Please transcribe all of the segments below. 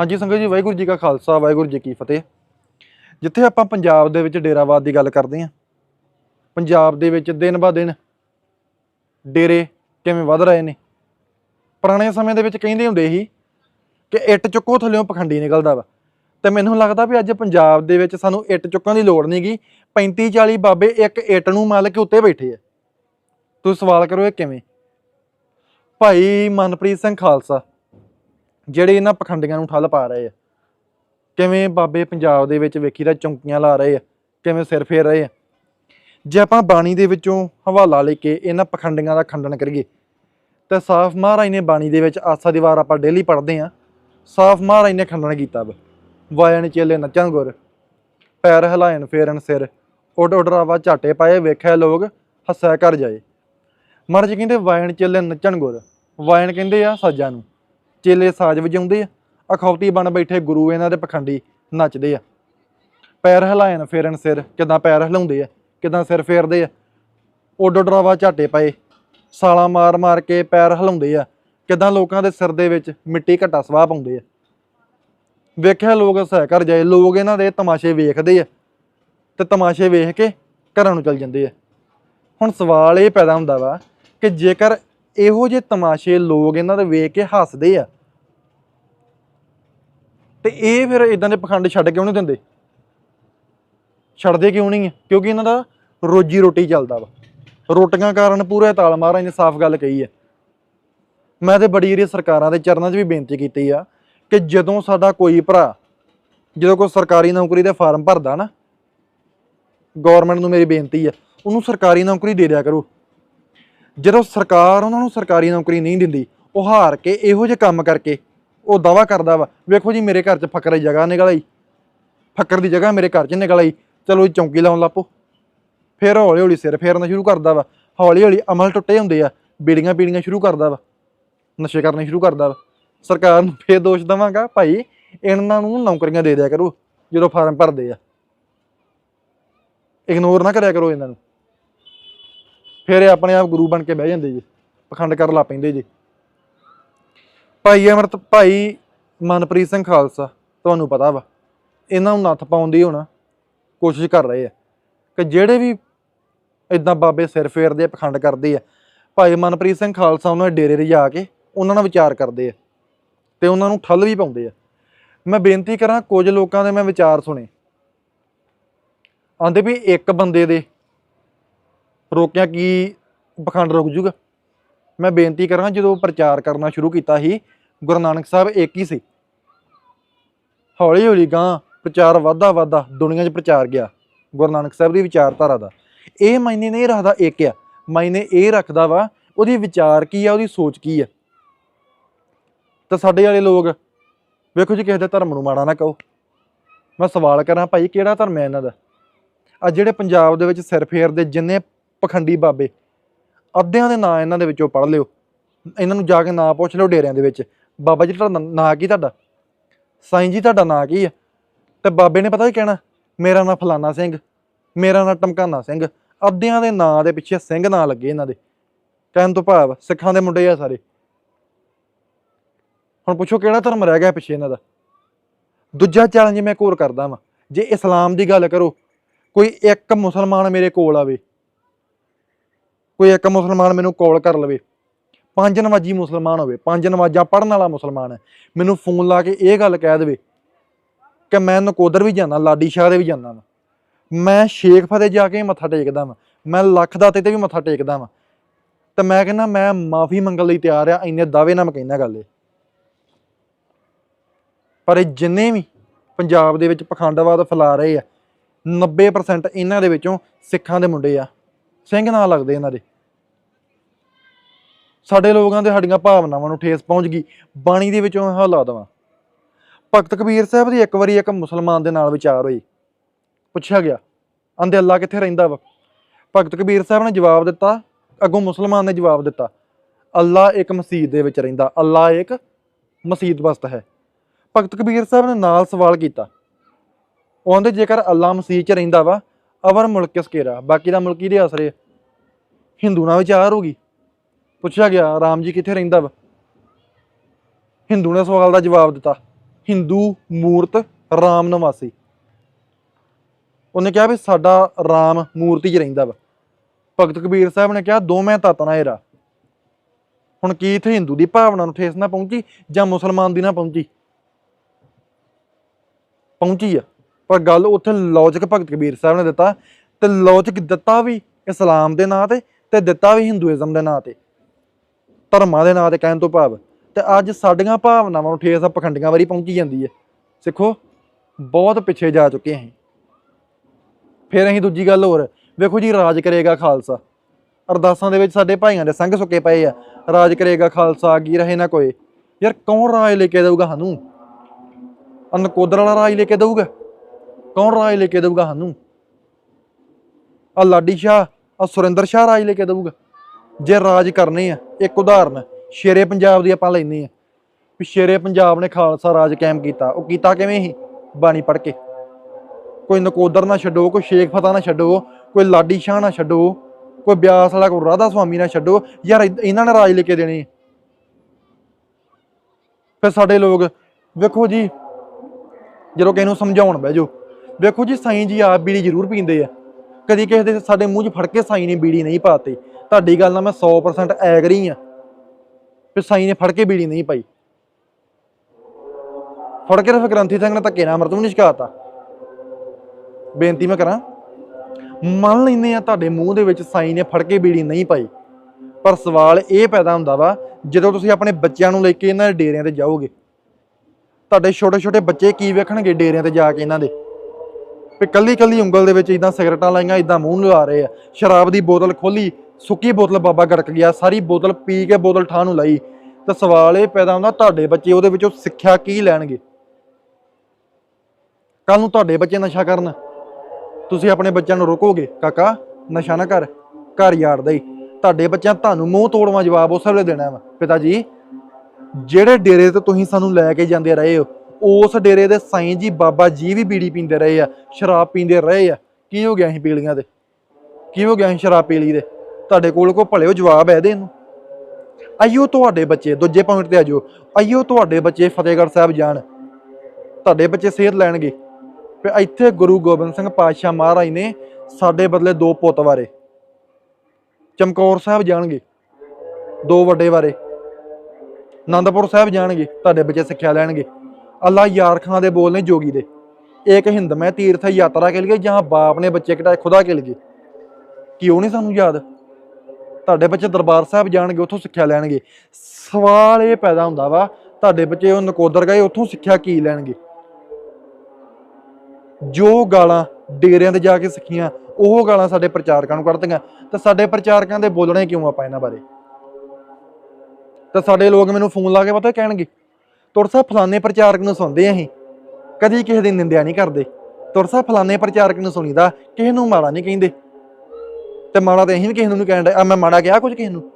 ਹਾਂਜੀ ਸੰਗਤ ਜੀ, ਵਾਹਿਗੁਰੂ ਜੀ ਕਾ ਖਾਲਸਾ, ਵਾਹਿਗੁਰੂ ਜੀ ਕੀ ਫਤਿਹ। ਜਿੱਥੇ ਆਪਾਂ ਪੰਜਾਬ ਦੇ ਵਿੱਚ ਡੇਰਾਵਾਦ ਦੀ ਗੱਲ ਕਰਦੇ ਹਾਂ, ਪੰਜਾਬ ਦੇ ਵਿੱਚ ਦਿਨ ਬਾ ਦਿਨ ਡੇਰੇ ਕਿਵੇਂ ਵੱਧ ਰਹੇ ਨੇ? ਪੁਰਾਣੇ ਸਮੇਂ ਦੇ ਵਿੱਚ ਕਹਿੰਦੇ ਹੁੰਦੇ ਸੀ ਕਿ ਇੱਟ ਚੁੱਕੋ ਥੱਲੇੋਂ ਪਖੰਡੀ ਨਿਕਲਦਾ ਵਾ। ਤੇ ਮੈਨੂੰ ਲੱਗਦਾ ਵੀ ਅੱਜ ਪੰਜਾਬ ਦੇ ਵਿੱਚ ਸਾਨੂੰ ਇੱਟ ਚੁੱਕਣ ਦੀ ਲੋੜ ਨਹੀਂਗੀ 35 40 ਬਾਬੇ ਇੱਕ ਇੱਟ ਨੂੰ ਮਲ ਕੇ ਉੱਤੇ ਬੈਠੇ ਆ। ਤੁਸੀਂ ਸਵਾਲ ਕਰੋ ਇਹ ਕਿਵੇਂ? ਭਾਈ ਮਨਪ੍ਰੀਤ ਸਿੰਘ ਖਾਲਸਾ ਜਿਹੜੇ ਇਹਨਾਂ ਪਖੰਡੀਆਂ ਨੂੰ ਠੱਲ ਪਾ ਰਹੇ ਆ। ਕਿਵੇਂ ਬਾਬੇ ਪੰਜਾਬ ਦੇ ਵਿੱਚ ਵੇਖੀ ਦਾ ਚੌਂਕੀਆਂ ਲਾ ਰਹੇ ਆ, ਕਿਵੇਂ ਸਿਰ ਫੇਰ ਰਹੇ ਆ। ਜੇ ਆਪਾਂ ਬਾਣੀ ਦੇ ਵਿੱਚੋਂ ਹਵਾਲਾ ਲੈ ਕੇ ਇਹਨਾਂ ਪਖੰਡੀਆਂ ਦਾ ਖੰਡਨ ਕਰੀਏ, ਤਾਂ ਸਾਫ਼ ਮਹਾਰਾਜ ਨੇ ਬਾਣੀ ਦੇ ਵਿੱਚ ਆਸਾ ਦੀ ਵਾਰ ਆਪਾਂ ਡੇਲੀ ਪੜ੍ਹਦੇ ਆ ਸਾਫ਼ ਮਹਾਰਾਜ ਨੇ ਖੰਡਨ ਕੀਤਾ ਵਾ। ਵਾਇਣ ਚੇਲੇ ਨੱਚਣ ਗੁਰ, ਪੈਰ ਹਿਲਾਇਣ ਫੇਰਨ ਸਿਰ। ਉੱਡ ਉੱਡ ਰਾਵਾ ਝਾਟੇ ਪਾਏ, ਵੇਖਿਆ ਲੋਕ ਹੱਸਿਆ ਕਰ ਜਾਏ। ਮਹਾਰਾਜ ਕਹਿੰਦੇ ਵਾਇਣ ਚੇਲੇ ਨੱਚਣ ਗੁਰ, ਵਾਇਣ ਕਹਿੰਦੇ ਆ ਸਾਜਾਂ ਨੂੰ। ਚੇਲੇ ਸਾਜ਼ ਵਜਾਉਂਦੇ ਆ। ਅਖੌਤੀ ਬਣ ਬੈਠੇ ਗੁਰੂ ਇਹਨਾਂ ਦੇ ਪਖੰਡੀ ਨੱਚਦੇ ਆ। ਪੈਰ ਹਿਲਾਇਨ ਫੇਰਨ ਸਿਰ, ਕਿਦਾਂ ਪੈਰ ਹਿਲਾਉਂਦੇ ਆ, ਕਿਦਾਂ ਸਿਰ ਫੇਰਦੇ ਆ। ਉੱਡ ਡਰਾਵਾ ਝਾਟੇ ਪਏ, ਸਾਲਾਂ ਮਾਰ ਮਾਰ ਕੇ ਪੈਰ ਹਿਲਾਉਂਦੇ ਆ। ਕਿਦਾਂ ਲੋਕਾਂ ਦੇ ਸਿਰ ਦੇ ਵਿੱਚ ਮਿੱਟੀ ਘਟਾ ਸਵਾਹ ਪਾਉਂਦੇ ਆ। ਵੇਖਿਆ ਲੋਕ ਸਹਿ ਕਰ ਜਾਏ, ਲੋਕ ਇਹਨਾਂ ਦੇ ਤਮਾਸ਼ੇ ਵੇਖਦੇ ਆ। ਤੇ ਤਮਾਸ਼ੇ ਵੇਖ ਕੇ ਘਰਾਂ ਨੂੰ ਚਲ ਜਾਂਦੇ ਆ। ਹੁਣ ਸਵਾਲ ਇਹ ਪੈਦਾ ਹੁੰਦਾ ਵਾ ਕਿ ਜੇਕਰ ਇਹੋ ਜਿਹੇ ਤਮਾਸ਼ੇ ਲੋਕ ਇਹਨਾਂ ਦੇ ਵੇਖ ਕੇ ਹੱਸਦੇ ਆ। ਤੇ ਇਹ ਫਿਰ ਇਦਾਂ ਦੇ ਪਖੰਡ ਛੱਡ ਕਿਉਂ ਨਹੀਂ ਦਿੰਦੇ? ਛੱਡਦੇ ਕਿਉਂ ਨਹੀਂ ਕਿਉਂਕਿ ਇਹਨਾਂ ਦਾ ਰੋਜੀ ਰੋਟੀ ਚੱਲਦਾ ਵਾ। ਰੋਟੀਆਂ ਕਾਰਨ ਪੂਰੇ ਤਾਲ ਮਹਾਰਾਜ ਨੇ ਸਾਫ਼ ਗੱਲ ਕਹੀ ਹੈ ਮੈਂ ਤੇ ਬੜੀ ਏਰੀ ਸਰਕਾਰਾਂ ਦੇ ਚਰਨਾਂ 'ਚ ਵੀ ਬੇਨਤੀ ਕੀਤੀ ਆ ਕਿ ਜਦੋਂ ਸਾਡਾ ਕੋਈ ਭਰਾ, ਜਦੋਂ ਕੋਈ ਸਰਕਾਰੀ ਨੌਕਰੀ ਦੇ ਫਾਰਮ ਭਰਦਾ ਨਾ, ਗਵਰਨਮੈਂਟ ਨੂੰ ਮੇਰੀ ਬੇਨਤੀ ਆ, ਉਹਨੂੰ ਸਰਕਾਰੀ ਨੌਕਰੀ ਦੇ ਦਿਆ ਕਰੋ। ਜਦੋਂ ਸਰਕਾਰ ਉਹਨਾਂ ਨੂੰ ਸਰਕਾਰੀ ਨੌਕਰੀ ਨਹੀਂ ਦਿੰਦੀ, ਉਹ ਹਾਰ ਕੇ ਇਹੋ ਜਿਹੇ ਕੰਮ ਕਰਕੇ ਉਹ ਦਾਵਾ ਕਰਦਾ ਵਾ, ਵੇਖੋ ਜੀ ਮੇਰੇ ਘਰ 'ਚ ਫੱਕਰ ਦੀ ਜਗ੍ਹਾ ਨਿਕਲ ਆਈ। ਫੱਕਰ ਦੀ ਜਗ੍ਹਾ ਮੇਰੇ ਘਰ 'ਚ ਨਿਕਲ ਆਈ। ਚਲੋ ਜੀ ਚੌਂਕੀ ਲਾਉਣ ਲੱਪੋ। ਫਿਰ ਹੌਲੀ ਹੌਲੀ ਸਿਰ ਫੇਰਨਾ ਸ਼ੁਰੂ ਕਰਦਾ ਵਾ। ਹੌਲੀ ਹੌਲੀ ਅਮਲ ਟੁੱਟੇ ਹੁੰਦੇ ਆ, ਬੀੜੀਆਂ ਪੀੜੀਆਂ ਸ਼ੁਰੂ ਕਰਦਾ ਵਾ। ਨਸ਼ੇ ਕਰਨੇ ਸ਼ੁਰੂ ਕਰਦਾ ਵਾ। ਸਰਕਾਰ ਨੂੰ ਫੇਰ ਦੋਸ਼ ਦਵਾਂਗਾ, ਭਾਈ ਇਹਨਾਂ ਨੂੰ ਨੌਕਰੀਆਂ ਦੇ ਦਿਆ ਕਰੋ, ਜਦੋਂ ਫਾਰਮ ਭਰਦੇ ਆ। ਇਗਨੋਰ ਨਾ ਕਰਿਆ ਕਰੋ ਇਹਨਾਂ ਨੂੰ। ਫਿਰ ਇਹ ਆਪਣੇ ਆਪ ਗੁਰੂ ਬਣ ਕੇ ਬਹਿ ਜਾਂਦੇ ਜੀ, ਪਖੰਡ ਕਰਨ ਲੱਗ ਪੈਂਦੇ ਜੀ। ਭਾਈ ਅਮਰਤ, ਭਾਈ ਮਨਪ੍ਰੀਤ ਸਿੰਘ ਖਾਲਸਾ, ਤੁਹਾਨੂੰ ਪਤਾ ਵਾ, ਇਹਨਾਂ ਨੂੰ ਨੱਥ ਪਾਉਣ ਦੀ ਹੁਣ ਕੋਸ਼ਿਸ਼ ਕਰ ਰਹੇ ਆ ਕਿ ਜਿਹੜੇ ਵੀ ਇਦਾਂ ਬਾਬੇ ਸਿਰ ਫੇਰਦੇ ਆ, ਪਖੰਡ ਕਰਦੇ ਆ, ਭਾਈ ਮਨਪ੍ਰੀਤ ਸਿੰਘ ਖਾਲਸਾ ਉਹਨਾਂ ਦੇ ਡੇਰੇ 'ਤੇ ਜਾ ਕੇ ਉਹਨਾਂ ਨਾਲ ਵਿਚਾਰ ਕਰਦੇ ਆ ਤੇ ਉਹਨਾਂ ਨੂੰ ਠੱਲ ਵੀ ਪਾਉਂਦੇ ਆ। ਮੈਂ ਬੇਨਤੀ ਕਰਾਂ, ਕੁਝ ਲੋਕਾਂ ਦੇ ਮੈਂ ਵਿਚਾਰ ਸੁਣੇ। ਆਂਦੇ ਵੀ ਇੱਕ ਬੰਦੇ ਦੇ ਰੋਕਿਆ ਕੀ ਪਖੰਡ ਰੁਕ ਜੂਗਾ? ਮੈਂ ਬੇਨਤੀ ਕਰਾਂ ਜਦੋਂ ਪ੍ਰਚਾਰ ਕਰਨਾ ਸ਼ੁਰੂ ਕੀਤਾ ਸੀ, ਗੁਰੂ ਨਾਨਕ ਸਾਹਿਬ ਇੱਕ ਹੀ ਸੀ। ਹੌਲੀ ਹੌਲੀ ਗਾਂ ਪ੍ਰਚਾਰ ਵਾਧਾ ਵਾਧਾ ਦੁਨੀਆ 'ਚ ਪ੍ਰਚਾਰ ਗਿਆ, ਗੁਰੂ ਨਾਨਕ ਸਾਹਿਬ ਦੀ ਵਿਚਾਰਧਾਰਾ ਦਾ। ਇਹ ਮਾਇਨੇ ਨਹੀਂ ਰੱਖਦਾ ਇੱਕ ਆ, ਮਾਇਨੇ ਇਹ ਰੱਖਦਾ ਵਾ, ਉਹਦੀ ਵਿਚਾਰ ਕੀ ਆ, ਉਹਦੀ ਸੋਚ ਕੀ ਆ। ਤਾਂ ਸਾਡੇ ਵਾਲੇ ਲੋਕ, ਵੇਖੋ ਜੀ ਕਿਸੇ ਦੇ ਧਰਮ ਨੂੰ ਮਾੜਾ ਨਾ ਕਹੋ। ਮੈਂ ਸਵਾਲ ਕਰਾਂ ਭਾਈ, ਕਿਹੜਾ ਧਰਮ ਹੈ ਇਹਨਾਂ ਦਾ? ਆ ਜਿਹੜੇ ਪੰਜਾਬ ਦੇ ਵਿੱਚ ਸਿਰ ਫੇਰ ਦੇ ਜਿੰਨੇ ਪਖੰਡੀ ਬਾਬੇ। ਅੱਧਿਆਂ ਦੇ ਨਾਂ ਇਹਨਾਂ ਦੇ ਵਿੱਚੋਂ ਪੜ੍ਹ ਲਿਓ। ਇਹਨਾਂ ਨੂੰ ਜਾ ਕੇ ਨਾਂ ਪੁੱਛ ਲਿਓ ਡੇਰਿਆਂ ਦੇ ਵਿੱਚ। ਬਾਬਾ ਜੀ, ਤੁਹਾਡਾ ਨਾਂ ਕੀ ਤੁਹਾਡਾ? ਸਾਈਂ ਜੀ, ਤੁਹਾਡਾ ਨਾਂ ਕੀ ਆ? ਤੇ ਬਾਬੇ ਨੇ ਪਤਾ ਕੀ ਕਹਿਣਾ? ਮੇਰਾ ਨਾਂ ਫਲਾਨਾ ਸਿੰਘ, ਮੇਰਾ ਨਾਂ ਟਮਕਾਨਾ ਸਿੰਘ। ਅੱਧਿਆਂ ਦੇ ਨਾਂ ਦੇ ਪਿੱਛੇ ਸਿੰਘ ਨਾਂ ਲੱਗੇ ਇਹਨਾਂ ਦੇ। ਕਹਿਣ ਤੋਂ ਭਾਵ ਸਿੱਖਾਂ ਦੇ ਮੁੰਡੇ ਆ ਸਾਰੇ। ਹੁਣ ਪੁੱਛੋ ਕਿਹੜਾ ਧਰਮ ਰਹਿ ਗਿਆ ਪਿੱਛੇ ਇਹਨਾਂ ਦਾ? ਦੂਜਾ ਚੈਲੰਜ ਮੈਂ ਕੋਰ ਕਰਦਾ ਵਾਂ। ਜੇ ਇਸਲਾਮ ਦੀ ਗੱਲ ਕਰੋ, ਕੋਈ ਇੱਕ ਮੁਸਲਮਾਨ ਮੇਰੇ ਕੋਲ ਆਵੇ ਕੋਈ ਇੱਕ ਮੁਸਲਮਾਨ ਮੈਨੂੰ ਕਾਲ ਕਰ ਲਵੇ। ਪੰਜ ਨਵਾਜ਼ੀ ਮੁਸਲਮਾਨ ਹੋਵੇ, ਪੰਜ ਨਮਾਜ਼ਾਂ ਪੜਨ ਵਾਲਾ ਮੁਸਲਮਾਨ ਹੈ। ਮੈਨੂੰ ਫੋਨ ਲਾ ਕੇ ਇਹ ਗੱਲ ਕਹਿ ਦੇਵੇ ਕਿ ਮੈਂ ਨਕੋਦਰ ਵੀ ਜਾਂਦਾ ਲਾਡੀ ਸ਼ਾਹ ਦੇ ਵੀ ਜਾਂਦਾ ਵਾਂ। ਮੈਂ ਸ਼ੇਖ ਫਤਿਹ ਜਾ ਕੇ ਮੱਥਾ ਟੇਕਦਾ ਵਾਂ, ਮੈਂ ਲੱਖ ਦਾਤੇ ਤੇ ਵੀ ਮੱਥਾ ਟੇਕਦਾ ਵਾਂ। ਤੇ ਮੈਂ ਕਹਿੰਦਾ, ਮੈਂ ਮਾਫੀ ਮੰਗਣ ਲਈ ਤਿਆਰ ਆ, ਇੰਨੇ ਦਾਅਵੇ ਨਾਲ ਮੈਂ ਕਹਿੰਦਾ ਗੱਲ ਇਹ। ਪਰ ਇਹ ਜਿੰਨੇ ਵੀ ਪੰਜਾਬ ਦੇ ਵਿੱਚ ਪਖੰਡਵਾਦ ਫੈਲਾ ਰਹੇ ਆ 90% ਇਹਨਾਂ ਦੇ ਵਿੱਚੋਂ ਸਿੱਖਾਂ ਦੇ ਮੁੰਡੇ ਆ। ਸਿੰਘ ਨਾਂ ਲੱਗਦੇ ਇਹਨਾਂ ਦੇ। ਸਾਡੇ ਲੋਕਾਂ ਦੇ ਸਾਡੀਆਂ ਭਾਵਨਾਵਾਂ ਨੂੰ ਠੇਸ ਪਹੁੰਚ ਗਈ। ਬਾਣੀ ਦੇ ਵਿੱਚੋਂ ਹਲਾ ਦਵਾਂ ਭਗਤ ਕਬੀਰ ਸਾਹਿਬ ਦੀ ਇੱਕ ਵਾਰੀ ਇੱਕ ਮੁਸਲਮਾਨ ਦੇ ਨਾਲ ਵਿਚਾਰ ਹੋਈ ਪੁੱਛਿਆ ਗਿਆ ਅੰਦੇ ਅੱਲਾ ਕਿੱਥੇ ਰਹਿੰਦਾ ਵਾ? ਭਗਤ ਕਬੀਰ ਸਾਹਿਬ ਨੇ ਜਵਾਬ ਦਿੱਤਾ, ਅੱਗੋਂ ਮੁਸਲਮਾਨ ਨੇ ਜਵਾਬ ਦਿੱਤਾ, ਅੱਲਾ ਇੱਕ ਮਸਜਿਦ ਦੇ ਵਿੱਚ ਰਹਿੰਦਾ, ਅੱਲਾ ਇੱਕ ਮਸਜਿਦ ਬਸਤ ਹੈ। ਭਗਤ ਕਬੀਰ ਸਾਹਿਬ ਨੇ ਨਾਲ ਸਵਾਲ ਕੀਤਾ ਉਹਦੇ ਜੇਕਰ ਅੱਲਾ ਮਸੀਹ ਚ ਰਹਿੰਦਾ ਵਾ, ਅਵਰ ਮੁਲਕ ਕਿਸ ਕੇਰਾ ਬਾਕੀ ਦਾ ਮੁਲਕ ਕਿਹਦੇ ਆਸਰੇ ਹਿੰਦੂ ਨਾਲ ਵਿਚਾਰ ਹੋ ਗਈ। ਪੁੱਛਿਆ ਗਿਆ, ਰਾਮ ਜੀ ਕਿੱਥੇ ਰਹਿੰਦਾ ਵਾ? ਹਿੰਦੂ ਨੇ ਸਵਾਲ ਦਾ ਜਵਾਬ ਦਿੱਤਾ, ਹਿੰਦੂ ਮੂਰਤ ਰਾਮ ਨਿਵਾਸੀ ਉਹਨੇ ਕਿਹਾ ਵੀ ਸਾਡਾ ਰਾਮ ਮੂਰਤੀ 'ਚ ਰਹਿੰਦਾ ਵਾ। ਭਗਤ ਕਬੀਰ ਸਾਹਿਬ ਨੇ ਕਿਹਾ, ਦੋਵੇਂ ਤੱਤ ਨਾ ਏਰਾ ਹੁਣ ਕੀ ਇੱਥੇ ਹਿੰਦੂ ਦੀ ਭਾਵਨਾ ਨੂੰ ਠੇਸ ਨਾ ਪਹੁੰਚੀ ਜਾਂ ਮੁਸਲਮਾਨ ਦੀ ਨਾ ਪਹੁੰਚੀ? ਪਹੁੰਚੀ ਆ। ਪਰ ਗੱਲ ਉੱਥੇ ਲੌਜਿਕ ਭਗਤ ਕਬੀਰ ਸਾਹਿਬ ਨੇ ਦਿੱਤਾ ਤੇ ਲੌਜਿਕ ਦਿੱਤਾ ਵੀ ਇਸਲਾਮ ਦੇ ਨਾਂ ਤੇ ਤੇ ਦਿੱਤਾ ਵੀ ਹਿੰਦੂਇਜ਼ਮ ਦੇ ਨਾਂ ਤੇ। ਧਰਮਾਂ ਦੇ ਨਾਂ ਤੇ ਕਹਿਣ ਤੋਂ ਭਾਵ, ਤੇ ਅੱਜ ਸਾਡੀਆਂ ਭਾਵਨਾਵਾਂ ਨੂੰ ਠੇਸ ਪਖੰਡੀਆਂ ਵਾਰੀ ਪਹੁੰਚੀ ਜਾਂਦੀ ਹੈ ਸਿੱਖੋ, ਬਹੁਤ ਪਿੱਛੇ ਜਾ ਚੁੱਕੇ ਹਾਂ ਫਿਰ ਅਸੀਂ ਦੂਜੀ ਗੱਲ ਹੋਰ, ਵੇਖੋ ਜੀ ਰਾਜ ਕਰੇਗਾ ਖਾਲਸਾ। ਅਰਦਾਸਾਂ ਦੇ ਵਿੱਚ ਸਾਡੇ ਭਾਈਆਂ ਦੇ ਸੰਗ ਸੁੱਕੇ ਪਏ ਆ। ਰਾਜ ਕਰੇਗਾ ਖਾਲਸਾ ਕੀ ਰਹੇ ਨਾ ਕੋਈ। ਯਾਰ ਕੌਣ ਰਾਜ ਲੈ ਕੇ ਦਊਗਾ ਸਾਨੂੰ? ਅਨਕੋਦਰ ਵਾਲਾ ਰਾਜ ਲੈ ਕੇ ਦਊਗਾ? ਕੌਣ ਰਾਜ ਲੈ ਕੇ ਦਊਗਾ ਸਾਨੂੰ? ਆ ਲਾਡੀ ਸ਼ਾਹ ਆ ਸੁਰਿੰਦਰ ਸ਼ਾਹ ਰਾਜ ਲੈ ਕੇ ਦਊਗਾ। ਜੇ ਰਾਜ ਕਰਨੇ ਆ ਇੱਕ ਉਦਾਹਰਨ, ਸ਼ੇਰੇ ਪੰਜਾਬ ਦੀ ਆਪਾਂ ਲੈਨੇ ਆ ਵੀ ਸ਼ੇਰੇ ਪੰਜਾਬ ਨੇ ਖਾਲਸਾ ਰਾਜ ਕਾਇਮ ਕੀਤਾ। ਉਹ ਕੀਤਾ ਕਿਵੇਂ ਸੀ? ਬਾਣੀ ਪੜ੍ਹ ਕੇ। ਕੋਈ ਨਕੋਦਰ ਨਾ ਛੱਡੋ, ਕੋਈ ਸ਼ੇਖ ਫਤਾ ਨਾ ਛੱਡੋ, ਕੋਈ ਲਾਡੀ ਸ਼ਾਹ ਨਾ ਛੱਡੋ, ਕੋਈ ਬਿਆਸ ਵਾਲਾ, ਕੋਈ ਰਾਧਾ ਸੁਆਮੀ ਨਾ ਛੱਡੋ। ਯਾਰ ਇਹਨਾਂ ਨੇ ਰਾਜ ਲੈ ਕੇ ਦੇਣੇ ਫਿਰ ਸਾਡੇ ਲੋਕ, ਵੇਖੋ ਜੀ, ਜਦੋਂ ਕਿਸੇ ਨੂੰ ਸਮਝਾਉਣ ਬਹਿ ਜਾਓ, ਵੇਖੋ ਜੀ ਸਾਈਂ ਜੀ ਆਪ ਬੀੜੀ ਜ਼ਰੂਰ ਪੀਂਦੇ ਆ। ਕਦੀ ਕਿਸੇ ਦੇ ਸਾਡੇ ਮੂੰਹ 'ਚ ਫੜ ਕੇ ਸਾਈਂ ਨੇ ਬੀੜੀ ਨਹੀਂ ਪਾਤੀ। ਤੁਹਾਡੀ ਗੱਲ ਨਾਲ ਮੈਂ 100% ਐਗਰੀ ਆ ਵੀ ਸਾਈ ਨੇ ਫੜ ਕੇ ਬੀੜੀ ਨਹੀਂ ਪਾਈ। ਫੜ ਕੇ ਤਾਂ ਗ੍ਰੰਥੀ ਸਿੰਘ ਨੇ ਧੱਕੇ ਨਾਲ ਅਮਰਤ ਨੂੰ ਨਹੀਂ ਬੇਨਤੀ ਮੈਂ ਕਰਾਂ, ਮੰਨ ਲੈਂਦੇ ਆ ਤੁਹਾਡੇ ਮੂੰਹ ਦੇ ਵਿੱਚ ਸਾਈ ਨੇ ਫੜ ਕੇ ਬੀੜੀ ਨਹੀਂ ਪਾਈ। ਪਰ ਸਵਾਲ ਇਹ ਪੈਦਾ ਹੁੰਦਾ ਵਾ, ਜਦੋਂ ਤੁਸੀਂ ਆਪਣੇ ਬੱਚਿਆਂ ਨੂੰ ਲੈ ਕੇ ਇਹਨਾਂ ਦੇ ਡੇਰਿਆਂ ਤੇ ਜਾਓਗੇ, ਤੁਹਾਡੇ ਛੋਟੇ ਛੋਟੇ ਬੱਚੇ ਕੀ ਵੇਖਣਗੇ ਡੇਰਿਆਂ ਤੇ ਜਾ ਕੇ ਇਹਨਾਂ ਦੇ? ਵੀ ਕੱਲੀ ਕੱਲੀ ਉਂਗਲ ਦੇ ਵਿੱਚ ਇਦਾਂ ਸਿਗਰਟਾਂ ਲਾਈਆਂ ਇਦਾਂ ਮੂੰਹ ਨੂੰ ਲਾ ਰਹੇ ਆ, ਸ਼ਰਾਬ ਦੀ ਬੋਤਲ ਖੋਲੀ ਸੁੱਕੀ ਬੋਤਲ ਬਾਬਾ ਗੜਕ ਗਿਆ, ਸਾਰੀ ਬੋਤਲ ਪੀ ਕੇ ਬੋਤਲ ਠਾਹ ਨੂੰ ਲਾਈ। ਤਾਂ ਸਵਾਲ ਇਹ ਪੈਦਾ ਹੁੰਦਾ, ਤੁਹਾਡੇ ਬੱਚੇ ਉਹਦੇ ਵਿੱਚੋਂ ਸਿੱਖਿਆ ਕੀ ਲੈਣਗੇ? ਕੱਲ ਨੂੰ ਤੁਹਾਡੇ ਬੱਚੇ ਨਸ਼ਾ ਕਰਨ। ਤੁਸੀਂ ਆਪਣੇ ਬੱਚਿਆਂ ਨੂੰ ਰੋਕੋਗੇ? ਕਾਕਾ, ਨਸ਼ਾ ਨਾ ਕਰ, ਘਰ ਯਾਰਦਾ ਹੀ ਤੁਹਾਡੇ ਬੱਚਿਆਂ ਤੁਹਾਨੂੰ ਮੂੰਹ ਤੋੜਵਾ ਜਵਾਬ ਉਸ ਵੇਲੇ ਦੇਣਾ ਵਾ। ਪਿਤਾ ਜੀ, ਜਿਹੜੇ ਡੇਰੇ ਤੇ ਤੁਸੀਂ ਸਾਨੂੰ ਲੈ ਕੇ ਜਾਂਦੇ ਰਹੇ ਹੋ, ਉਸ ਡੇਰੇ ਦੇ ਸਾਈਂ ਜੀ ਬਾਬਾ ਜੀ ਵੀ ਬੀੜੀ ਪੀਂਦੇ ਰਹੇ ਆ, ਸ਼ਰਾਬ ਪੀਂਦੇ ਰਹੇ ਆ। ਕੀ ਹੋ ਗਿਆ ਸੀ ਪੀਲੀਆਂ ਤੇ? ਕੀ ਹੋ ਗਿਆ ਸੀ ਸ਼ਰਾਬ ਪੀਲੀ ਦੇ ਤੁਹਾਡੇ ਕੋਲ ਕੋ ਭਲੇ ਉਹ ਜਵਾਬ ਹੈ ਇਹਦੇ ਨੂੰ। ਆਈਓ ਤੁਹਾਡੇ ਬੱਚੇ, ਦੂਜੇ ਪੁਆਇੰਟ ਤੇ ਆਜੋ। ਆਈਓ ਤੁਹਾਡੇ ਬੱਚੇ ਫਤਿਹਗੜ੍ਹ ਸਾਹਿਬ ਜਾਣ। ਤੁਹਾਡੇ ਬੱਚੇ ਸੇਧ ਲੈਣਗੇ। ਫਿਰ ਇੱਥੇ ਗੁਰੂ ਗੋਬਿੰਦ ਸਿੰਘ ਪਾਤਸ਼ਾਹ ਮਹਾਰਾਜ ਨੇ ਸਾਡੇ ਬਦਲੇ ਦੋ ਪੁੱਤ ਵਾਰੇ। ਚਮਕੌਰ ਸਾਹਿਬ ਜਾਣਗੇ। ਦੋ ਵੱਡੇ ਵਾਰੇ। ਆਨੰਦਪੁਰ ਸਾਹਿਬ ਜਾਣਗੇ, ਤੁਹਾਡੇ ਬੱਚੇ ਸਿੱਖਿਆ ਲੈਣਗੇ। ਅੱਲਾ ਯਾਰ ਖਾਂ ਦੇ ਬੋਲ ਨੇ ਜੋਗੀ ਦੇ। ਇੱਕ ਹਿੰਦ ਮੈਂ ਤੀਰਥ ਯਾਤਰਾ ਕੇ ਲਈ ਜਾਂ ਬਾਪ ਨੇ ਬੱਚੇ ਕਟਾਏ ਖੁਦਾ ਕੇ ਲਈ ਕਿਉਂ ਨਹੀਂ ਸਾਨੂੰ ਯਾਦ? ਤੁਹਾਡੇ ਬੱਚੇ ਦਰਬਾਰ ਸਾਹਿਬ ਜਾਣਗੇ, ਉੱਥੋਂ ਸਿੱਖਿਆ ਲੈਣਗੇ। ਸਵਾਲ ਇਹ ਪੈਦਾ ਹੁੰਦਾ ਵਾ, ਤੁਹਾਡੇ ਬੱਚੇ ਉਹ ਨਕੋਦਰ ਗਏ, ਉੱਥੋਂ ਸਿੱਖਿਆ ਕੀ ਲੈਣਗੇ? ਜੋ ਗਾਲਾਂ ਡੇਰਿਆਂ ਤੇ ਜਾ ਕੇ ਸਿੱਖੀਆਂ, ਉਹ ਗਾਲਾਂ ਸਾਡੇ ਪ੍ਰਚਾਰਕਾਂ ਨੂੰ ਕੱਢਦੀਆਂ ਤੇ ਸਾਡੇ ਪ੍ਰਚਾਰਕਾਂ ਦੇ ਬੋਲਣੇ ਕਿਉਂ ਆਪਾਂ ਇਹਨਾਂ ਬਾਰੇ? ਤਾਂ ਸਾਡੇ ਲੋਕ ਮੈਨੂੰ ਫੋਨ ਲਾ ਕੇ ਪਤਾ ਕਹਿਣਗੇ, ਤੁਰ ਸਾਹਿਬ ਫਲਾਣੇ ਪ੍ਰਚਾਰਕ ਨੂੰ ਸੁਣਦੇ ਆਂ ਅਸੀਂ। ਕਦੀ ਕਿਸੇ ਦੀ ਨਿੰਦਿਆ ਨਹੀਂ ਕਰਦੇ। ਤੁਰ ਸਾਹਿਬ ਫਲਾਣੇ ਪ੍ਰਚਾਰਕ ਨੂੰ ਸੁਣੀਦਾ, ਕਿਸੇ ਨੂੰ ਮਾੜਾ ਨਹੀਂ ਕਹਿੰਦੇ। ਤੇ ਮਾੜਾ ਤੇ ਅਸੀਂ ਵੀ ਕਿਸੇ ਨੂੰ ਨਹੀਂ ਕਹਿਣ ਡਿਆ ਆ ਮੈਂ ਮਾੜਾ ਕਿਹਾ ਕੁਝ ਕਿਸੇ ਨੂੰ।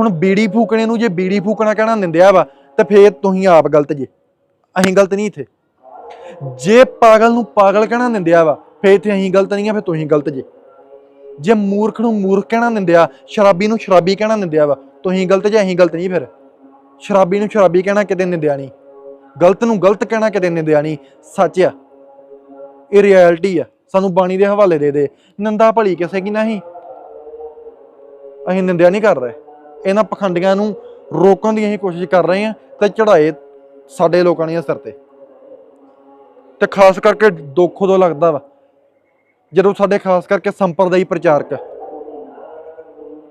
ਹੁਣ ਬੀੜੀ ਫੂਕਣੇ ਨੂੰ ਜੇ ਬੀੜੀ ਫੂਕਣਾ ਕਹਿਣਾ ਨਿੰਦਿਆ ਵਾ, ਤੇ ਫੇਰ ਤੁਸੀਂ ਆਪ ਗਲਤ ਜੇ। ਅਸੀਂ ਗਲਤ ਨਹੀਂ ਇੱਥੇ। ਜੇ ਪਾਗਲ ਨੂੰ ਪਾਗਲ ਕਹਿਣਾ ਨਿੰਦਿਆ ਵਾ, ਫੇਰ ਇੱਥੇ ਅਸੀਂ ਗਲਤ ਨਹੀਂ ਆ, ਫੇਰ ਤੁਸੀਂ ਗਲਤ ਜੇ। ਜੇ ਮੂਰਖ ਨੂੰ ਮੂਰਖ ਕਹਿਣਾ ਨਿੰਦਿਆ, ਸ਼ਰਾਬੀ ਨੂੰ ਸ਼ਰਾਬੀ ਕਹਿਣਾ ਨਿੰਦਿਆ ਵਾ, ਤੁਸੀਂ ਗਲਤ ਜੇ, ਅਸੀਂ ਗਲਤ ਨਹੀਂ ਫਿਰ। ਸ਼ਰਾਬੀ ਨੂੰ ਸ਼ਰਾਬੀ ਕਹਿਣਾ ਕਿਤੇ ਨਿੰਦਿਆ ਨਹੀਂ। ਗਲਤ ਨੂੰ ਗਲਤ ਕਹਿਣਾ ਕਿਤੇ ਨਿੰਦਿਆ ਨਹੀਂ। ਸੱਚ ਆ। ਇਹ ਰਿਐਲਿਟੀ ਆ। ਸਾਨੂੰ ਬਾਣੀ ਦੇ ਹਵਾਲੇ ਦੇ ਦੇ। ਨਿੰਦਾ ਭਲੀ ਕਿਸੇ ਕੀ ਨਹੀਂ। ਅਸੀਂ ਨਿੰਦਿਆ ਨਹੀਂ ਕਰ ਰਹੇ। ਇਹਨਾਂ ਪਖੰਡੀਆਂ ਨੂੰ ਰੋਕਣ ਦੀ ਅਸੀਂ ਕੋਸ਼ਿਸ਼ ਕਰ ਰਹੇ ਹਾਂ ਤੇ ਚੜਾਏ ਸਾਡੇ ਲੋਕਾਂ ਦੀਆਂ ਸਿਰ ਤੇ। ਤੇ ਖਾਸ ਕਰਕੇ ਦੁੱਖ ਉਦੋਂ ਲੱਗਦਾ ਵਾ, ਜਦੋਂ ਸਾਡੇ ਖਾਸ ਕਰਕੇ ਸੰਪਰਦਾਈ ਪ੍ਰਚਾਰਕ,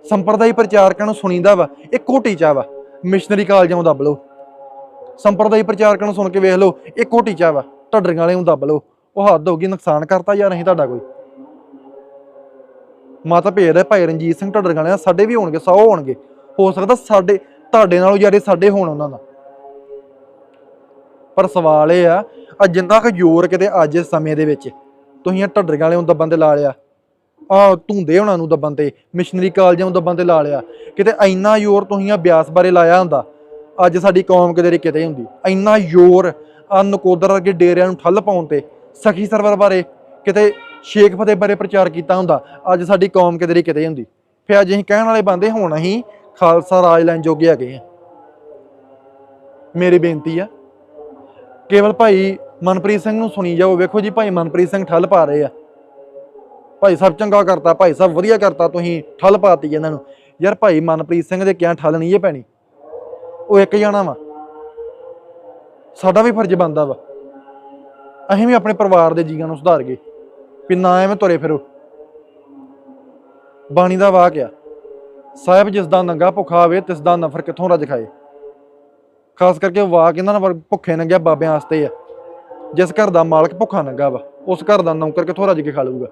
ਸੰਪਰਦਾਈ ਪ੍ਰਚਾਰਕਾਂ ਨੂੰ ਸੁਣੀਦਾ ਵਾ ਇੱਕੋ ਟੀਚਾ ਵਾ, ਮਿਸ਼ਨਰੀ ਕਾਲਜਾਂ ਨੂੰ ਦੱਬ ਲਓ। ਸੰਪਰਦਾਈ ਪ੍ਰਚਾਰਕਾਂ ਨੂੰ ਸੁਣ ਕੇ ਵੇਖ ਲਓ ਇੱਕੋ ਟੀਚਾ ਵਾ, ਢੱਡਰੀਆਂ ਵਾਲੇ ਨੂੰ ਦੱਬ ਲਓ। ਉਹ ਹੱਦ ਹੋ ਗਈ, ਨੁਕਸਾਨ ਕਰਤਾ ਜਾਂ ਨਹੀਂ ਤੁਹਾਡਾ ਕੋਈ। ਮਾਤਾ ਭੇਜਦਾ ਭਾਈ ਰਣਜੀਤ ਸਿੰਘ ਢੱਡਰੀਆਂ ਵਾਲਿਆਂ ਸਾਡੇ ਵੀ ਹੋਣਗੇ, ਸੌ ਹੋਣਗੇ। ਹੋ ਸਕਦਾ ਸਾਡੇ, ਤੁਹਾਡੇ ਨਾਲੋਂ ਜ਼ਿਆਦਾ ਸਾਡੇ ਹੋਣ ਉਹਨਾਂ ਦਾ। ਪਰ ਸਵਾਲ ਇਹ ਆ ਆ ਜਿੰਨਾ ਕੁ ਜ਼ੋਰ ਕਿਤੇ ਅੱਜ ਸਮੇਂ ਦੇ ਵਿੱਚ, ਤੁਸੀਂ ਇਹ ਢੱਡਰੀਆਂ ਵਾਲੇ ਨੂੰ ਦੱਬਣ ਤੇ ਲਾ ਲਿਆ। ਆ ਧੁੰਦੇ ਉਹਨਾਂ ਨੂੰ ਦੱਬਣ ਤੇ ਮਿਸ਼ਨਰੀ ਕਾਲਜਾਂ ਨੂੰ ਦੱਬਣ ਤੇ ਲਾ ਲਿਆ। ਕਿਤੇ ਇੰਨਾ ਜ਼ੋਰ ਤੁਸੀਂ ਆ ਬਿਆਸ ਬਾਰੇ ਲਾਇਆ ਹੁੰਦਾ, ਅੱਜ ਸਾਡੀ ਕੌਮ ਕਿਤੇ ਕਿਤੇ ਹੁੰਦੀ। ਇੰਨਾ ਜ਼ੋਰ ਆ ਨਕੋਦਰ ਵਰਗੇ ਡੇਰਿਆਂ ਨੂੰ ਠੱਲ ਪਾਉਣ ਤੇ ਸਖੀ ਸਰਵਰ ਬਾਰੇ ਕਿਤੇ ਸ਼ੇਖ ਫਤਿਹ ਬਾਰੇ ਪ੍ਰਚਾਰ ਕੀਤਾ ਹੁੰਦਾ, ਅੱਜ ਸਾਡੀ ਕੌਮ ਕਿਤੇ ਕਿਤੇ ਹੁੰਦੀ। ਫਿਰ ਅੱਜ ਅਸੀਂ ਕਹਿਣ ਵਾਲੇ ਬੰਦੇ ਹੁਣ ਅਸੀਂ ਖਾਲਸਾ ਰਾਜ ਲੈਣ ਜੋਗੇ ਹੈਗੇ ਆ। ਮੇਰੀ ਬੇਨਤੀ ਆ, ਕੇਵਲ ਭਾਈ ਮਨਪ੍ਰੀਤ ਸਿੰਘ ਨੂੰ ਸੁਣੀ ਜਾਓ, ਵੇਖੋ ਜੀ ਭਾਈ ਮਨਪ੍ਰੀਤ ਸਿੰਘ ਠੱਲ ਪਾ ਰਹੇ ਆ। ਭਾਈ ਸਾਹਿਬ ਚੰਗਾ ਕਰਤਾ, ਭਾਈ ਸਾਹਿਬ ਵਧੀਆ ਕਰਤਾ, ਤੁਸੀਂ ਠੱਲ ਪਾਤੀ ਇਹਨਾਂ ਨੂੰ। ਯਾਰ ਭਾਈ ਮਨਪ੍ਰੀਤ ਸਿੰਘ ਦੇ ਕਿਆ ਠੱਲ ਨਹੀਂ ਇਹ ਪੈਣੀ ਉਹ ਇੱਕ ਜਾਣਾ ਵਾ। ਸਾਡਾ ਵੀ ਫਰਜ਼ ਬਣਦਾ ਵਾ। ਅਸੀਂ ਵੀ ਆਪਣੇ ਪਰਿਵਾਰ ਦੇ ਜੀਆਂ ਨੂੰ ਸੁਧਾਰ ਗਏ ਵੀ ਨਾ ਐਵੇਂ ਤੁਰੇ ਫਿਰੋ। ਬਾਣੀ ਦਾ ਵਾਕ ਆ, ਸਾਹਿਬ ਜਿਸ ਦਾ ਨੰਗਾ ਭੁੱਖਾ ਹੋਵੇ ਤਿਸ ਦਾ ਨਫਰ ਕਿੱਥੋਂ ਰੱਜ ਖਾਏ? ਖਾਸ ਕਰਕੇ ਉਹ ਵਾਕ ਇਹਨਾਂ ਨਾਲ ਭੁੱਖੇ ਨੰਗਿਆ ਬਾਬਿਆਂ ਵਾਸਤੇ ਆ। ਜਿਸ ਘਰ ਦਾ ਮਾਲਕ ਭੁੱਖਾ ਨੰਗਾ ਵਾ, ਉਸ ਘਰ ਦਾ ਨੌਕਰ ਕਿੱਥੋਂ ਰੱਜ ਕੇ ਖਾ ਲਊਗਾ?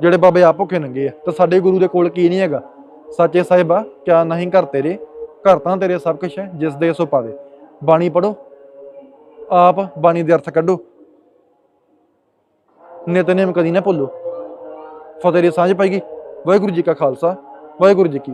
ਜਿਹੜੇ ਬਾਬੇ ਆ ਭੁੱਖੇ ਨੰਗੇ ਆ, ਤਾਂ ਸਾਡੇ ਗੁਰੂ ਦੇ ਕੋਲ ਕੀ ਨਹੀਂ ਹੈਗਾ? ਸੱਚੇ ਸਾਹਿਬਾ, ਕਿਆ ਨਹੀਂ ਘਰ ਤੇਰੇ? ਘਰ ਤਾਂ ਤੇਰੇ ਸਭ ਕੁਝ ਹੈ ਜਿਸ ਦੇ ਸੋ ਪਾਵੇ। ਬਾਣੀ ਪੜੋ ਆਪ ਬਾਣੀ ਦੇ ਅਰਥ ਕੱਢੋ। ਨਿਤਨੇਮ ਕਦੀ ਨਾ ਭੁੱਲੋ। ਫਤਿਹ ਦੀ ਸਾਂਝ ਪਾਈਗੀ ਵਾਹਿਗੁਰੂ ਜੀ ਕਾ ਖਾਲਸਾ, ਵਾਹਿਗੁਰੂ ਜੀ ਕੀ